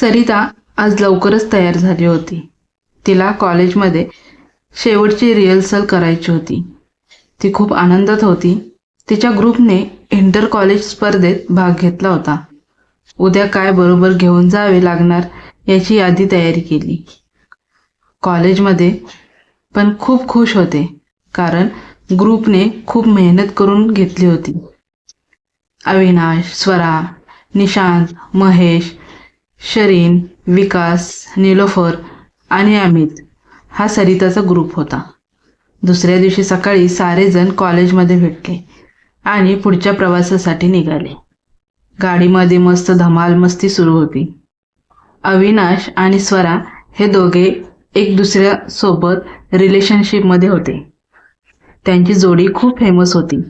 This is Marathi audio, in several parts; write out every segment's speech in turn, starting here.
सरिता आज लवकरच तयार झाली होती. तिला कॉलेजमध्ये शेवटची रिहर्सल करायची होती. ती खूप आनंदात होती. तिच्या ग्रुपने इंटर कॉलेज स्पर्धेत भाग घेतला होता. उद्या काय बरोबर घेऊन जावे लागणार याची यादी तयारी केली. कॉलेजमध्ये पण खूप खुश होते कारण ग्रुपने खूप मेहनत करून घेतली होती. अविनाश स्वरा निशांत महेश शरीन विकास निलोफर आणि अमित हा सरिताचा ग्रुप होता. दुसऱ्या दिवशी सकाळी सारेजण कॉलेजमध्ये भेटले आणि पुढच्या प्रवासासाठी निघाले. गाडीमध्ये मस्त धमाल मस्ती सुरू होती. अविनाश आणि स्वरा हे दोघे एक दुसऱ्या सोबत रिलेशनशिपमध्ये होते. त्यांची जोडी खूप फेमस होती.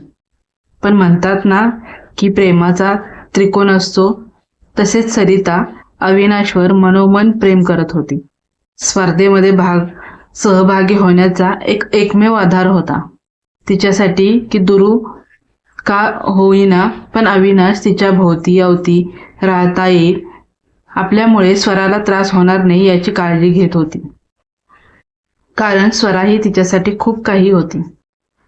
पण म्हणतात ना की प्रेमाचा त्रिकोण असतो तसेच सरिता अविनाशवर मनोमन प्रेम करत होती. स्पर्धेमध्ये भाग सहभागी होण्याचा एक एकमेव आधार होता. तिच्यासाठी की दुरू का होईना पण अविनाश तिच्या भोवती अवती राहता येईल. आपल्यामुळे स्वराला त्रास होणार नाही याची काळजी घेत होती. कारण स्वरा ही तिच्यासाठी खूप काही होती.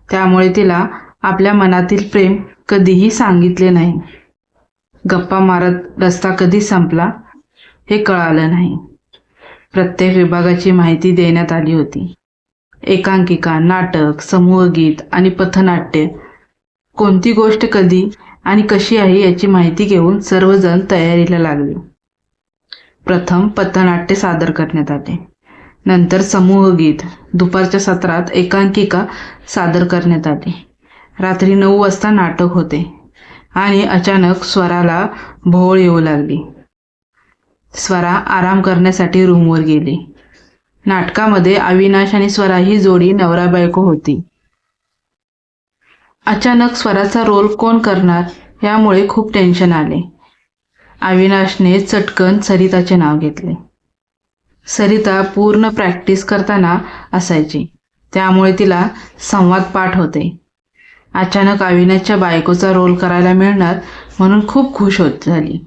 त्यामुळे तिला आपल्या मनातील प्रेम कधीही सांगितले नाही. गप्पा मारत रस्ता कधी संपला? हे कळालं नाही. प्रत्येक विभागाची माहिती देण्यात आली होती. एकांकिका नाटक समूहगीत आणि पथनाट्य. कोणती गोष्ट कधी आणि कशी आहे याची माहिती घेऊन सर्वजण तयारीला लागले. प्रथम पथनाट्य सादर करण्यात आले. नंतर समूहगीत दुपारच्या सत्रात एकांकिका सादर करण्यात आली. रात्री नऊ वाजता नाटक होते आणि अचानक स्वराला भोवळ येऊ लागली. स्वरा आराम करण्यासाठी रूमवर गेली. नाटकामध्ये अविनाश आणि स्वरा ही जोडी नवरा बायको होती. अचानक स्वराचा रोल कोण करणार यामुळे खूप टेन्शन आले. अविनाशने चटकन सरिताचे नाव घेतले. सरिता पूर्ण प्रॅक्टिस करताना असायची. त्यामुळे तिला संवाद पाठ होते. अचानक अविनाशच्या बायकोचा रोल करायला मिळणार म्हणून खूप खुश होत झाली.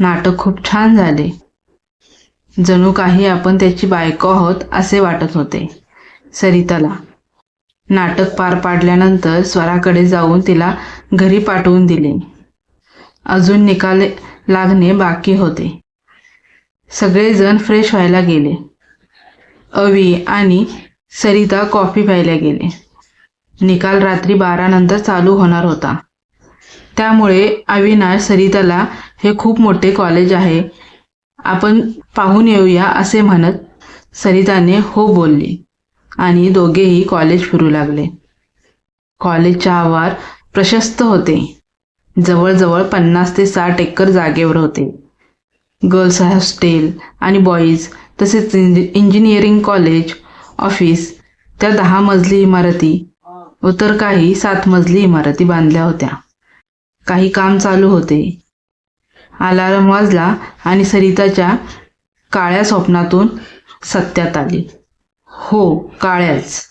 नाटक खूप छान झाले. जणू काही आपण त्याची बायको आहोत असे वाटत होते. सरिताला. नाटक पार पाडल्यानंतर स्वराकडे जाऊन तिला घरी पाठवून दिले. अजून निकाल लागणे बाकी होते. सगळेजण फ्रेश व्हायला गेले. अवी आणि सरिता कॉफी प्यायला गेले. निकाल रात्री बारानंतर चालू होणार होता. त्यामुळे अविनाश सरिताला हे खूप मोठे कॉलेज आहे. आपण पाहून येऊया असे म्हणत सरिताने हो बोलली आणि दोघेही कॉलेज फिरू लागले. कॉलेजच्या आवार प्रशस्त होते. जवळजवळ पन्नास ते साठ एकर जागेवर होते. गर्ल्स हॉस्टेल आणि बॉईज तसेच इंजि इंजिनिअरिंग कॉलेज ऑफिस त्या दहा मजली इमारती व तर काही सात मजली इमारती बांधल्या होत्या. काही काम चालू होते. अलार्म वाजला आणि सरिताच्या काळ्या स्वप्नातून सत्यात आली. हो काळ्याच.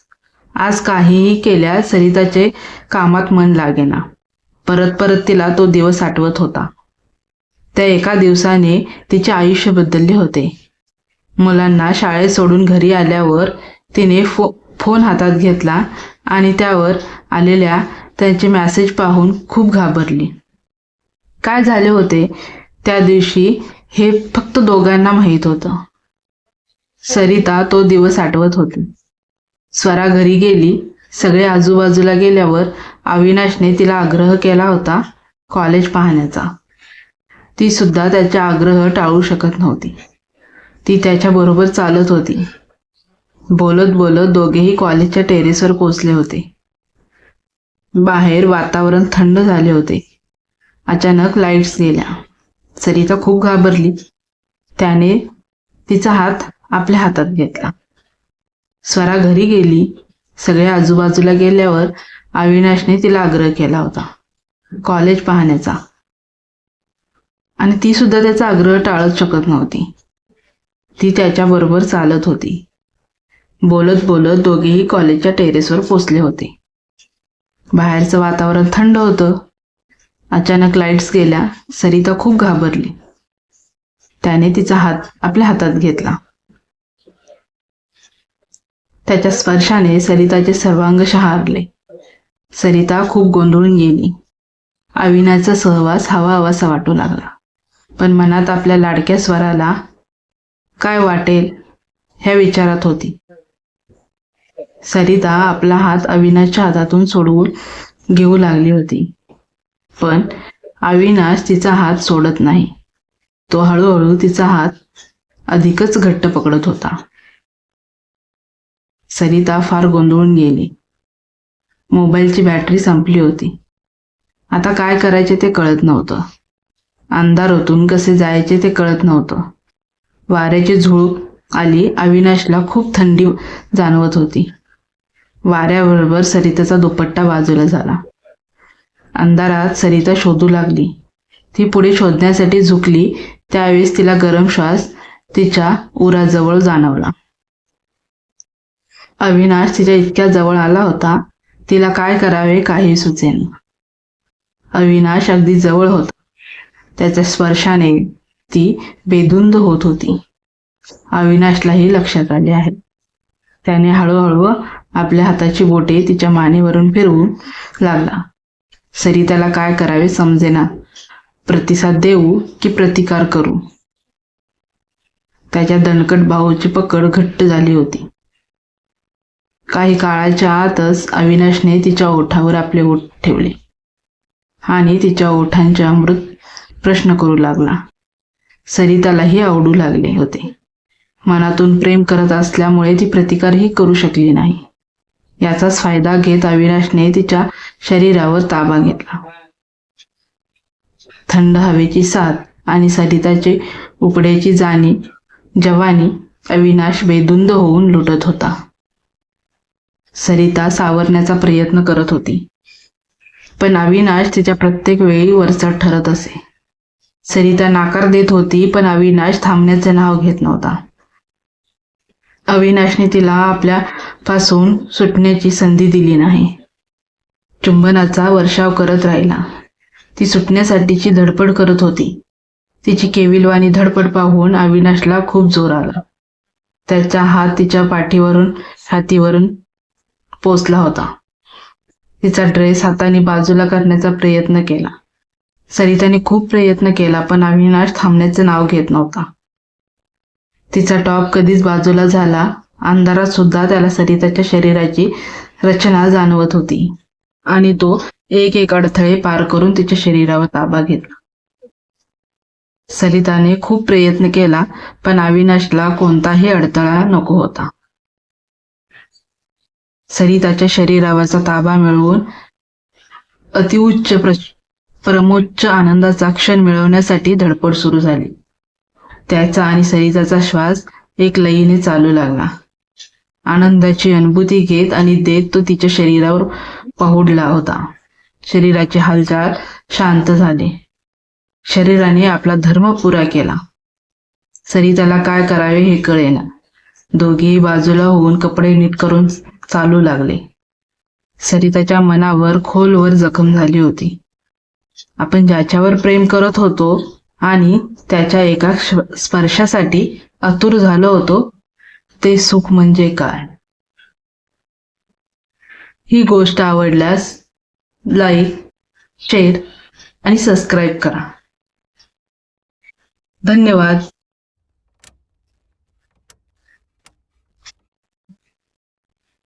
आज काहीही केल्या सरिताचे कामात मन लागेना. परत परत तिला तो दिवस आठवत होता. त्या एका दिवसाने तिचे आयुष्य बदलले होते. मुलांना शाळेत सोडून घरी आल्यावर तिने फो फोन हातात घेतला आणि त्यावर आलेल्या त्यांचे मॅसेज पाहून खूप घाबरली. काय झाले होते? त्या दिवशी हे फक्त दोघांना माहीत होतं. सरिता तो दिवस आठवत होती. स्वरा घरी गेली. सगळे आजूबाजूला गेल्यावर अविनाशने तिला आग्रह केला होता कॉलेज पाहण्याचा. ती सुद्धा त्याचा आग्रह टाळू शकत नव्हती. ती त्याच्याबरोबर चालत होती. बोलत बोलत दोघेही कॉलेजच्या टेरेसवर पोचले होते. बाहेर वातावरण थंड झाले होते. अचानक लाईट्स गेल्या. सरिता खूप घाबरली. त्याने तिचा हात आपल्या हातात घेतला. स्वरा घरी गेली. सगळे आजूबाजूला गेल्यावर अविनाशने तिला आग्रह केला होता. कॉलेज पाहण्याचा. आणि ती सुद्धा त्याचा आग्रह टाळत शकत नव्हती. ती त्याच्याबरोबर चालत होती. बोलत बोलत दोघेही कॉलेजच्या टेरेसवर पोचले होते. बाहेरचं वातावरण थंड होतं. अचानक लाईट्स गेल्या. सरिता खूप घाबरली. त्याने तिचा हात आपल्या हातात घेतला. त्याच्या स्पर्शाने सरिताचे सर्वांग शहारले. सरिता खूप गोंधळून गेली. अविनाचा सहवास हवा हवासा वाटू लागला. पण मनात आपल्या लाडक्या स्वराला काय वाटेल ह्या विचारात होती. सरिता आपला हात अविनाच्या हातातून सोडवून घेऊ लागली होती. पण अविनाश तिचा हात सोडत नाही. तो हळूहळू तिचा हात अधिकच घट्ट पकडत होता. सरिता फार गोंधळून गेली. मोबाईलची बॅटरी संपली होती. आता काय करायचे ते कळत नव्हतं. अंधार होतून कसे जायचे ते कळत नव्हतं. वाऱ्याची झुळूक आली अविनाशला खूप थंडी जाणवत होती. वाऱ्याबरोबर सरिताचा दुपट्टा बाजूला झाला. अंधारात सरिता शोधू लागली. ती पुढे शोधण्यासाठी झुकली त्यावेळेस तिला गरम श्वास तिच्या उराजवळ जाणवला. अविनाश तिच्या इतक्या जवळ आला होता तिला काय करावे काही सुचेन. अविनाश अगदी जवळ होता. त्याच्या स्पर्शाने ती बेधुंद होत होती. अविनाशलाही लक्षात आले आहे. त्याने हळूहळू आपल्या हाताची बोटे तिच्या मानेवरून फिरवू लागला. सरिताला काय करावे समजेना. प्रतिसाद देऊ की प्रतिकार करू? त्याच्या दणकट भाऊची पकड घट्ट झाली होती. काही काळाच्या आतच अविनाशने तिच्या ओठावर आपले ओठ ठेवले आणि तिच्या ओठांच्या अमृत प्रश्न करू लागला. सरितालाही आवडू लागले होते. मनातून प्रेम करत असल्यामुळे ती प्रतिकारही करू शकली नाही. याचाच फायदा घेत अविनाशने तिच्या शरीरावर ताबा घेतला. थंड हवेची साथ आणि सरिताची उकड्याची जाणी जवानी अविनाश बेदुंद होऊन लुटत होता. सरिता सावरण्याचा प्रयत्न करत होती. पण अविनाश तिच्या प्रत्येक वेळी वरचढ ठरत असे. सरिता नाकार देत होती पण अविनाश थांबण्याचे नाव घेत नव्हता. अविनाशने तिला आपल्या पासून सुटण्याची संधी दिली नाही. चुंबनाचा वर्षाव करत राहिला. ती सुटण्यासाठीची धडपड करत होती. तिची केविलवाणी धडपड पाहून अविनाशला खूप जोर आला. त्याचा हात तिच्या पाठीवरून हातीवरून पोचला होता. तिचा ड्रेस हाताने बाजूला करण्याचा प्रयत्न केला. सरिताने खूप प्रयत्न केला पण अविनाश थांबण्याचे नाव घेत नव्हता. तिचा टॉप कधीच बाजूला झाला. अंधारात सुद्धा त्याला सरिताच्या शरीराची रचना जाणवत होती. आणि तो एक एक अडथळे पार करून तिच्या शरीरावर ताबा घेतला. सरिताने खूप प्रयत्न केला पण अविनाशला कोणताही अडथळा नको होता. सरिताच्या शरीरावरचा ताबा मिळवून अतिउच्च प्र प्रमोच्च आनंदाचा क्षण मिळवण्यासाठी धडपड सुरू झाली. त्याचा आणि सरिताचा श्वास एक लयीने चालू लागला. आनंदाची अनुभूती घेत आणि देत तो तिच्या शरीरावर पहुडला होता. शरीराची हालचाल शांत झाली. शरीराने आपला धर्म पुरा केला. सरिताला काय करावे हे कळेना. दोघेही बाजूला होऊन कपडे नीट करून चालू लागले. सरिताच्या मनावर खोलवर जखम झाली होती. आपण ज्याच्यावर प्रेम करत होतो आणि त्याच्या एका स्पर्शासाठी आतुर झालो होतो. ते सुख म्हणजे काय? ही गोष्ट आवडल्यास लाईक शेअर आणि सबस्क्राईब करा. धन्यवाद.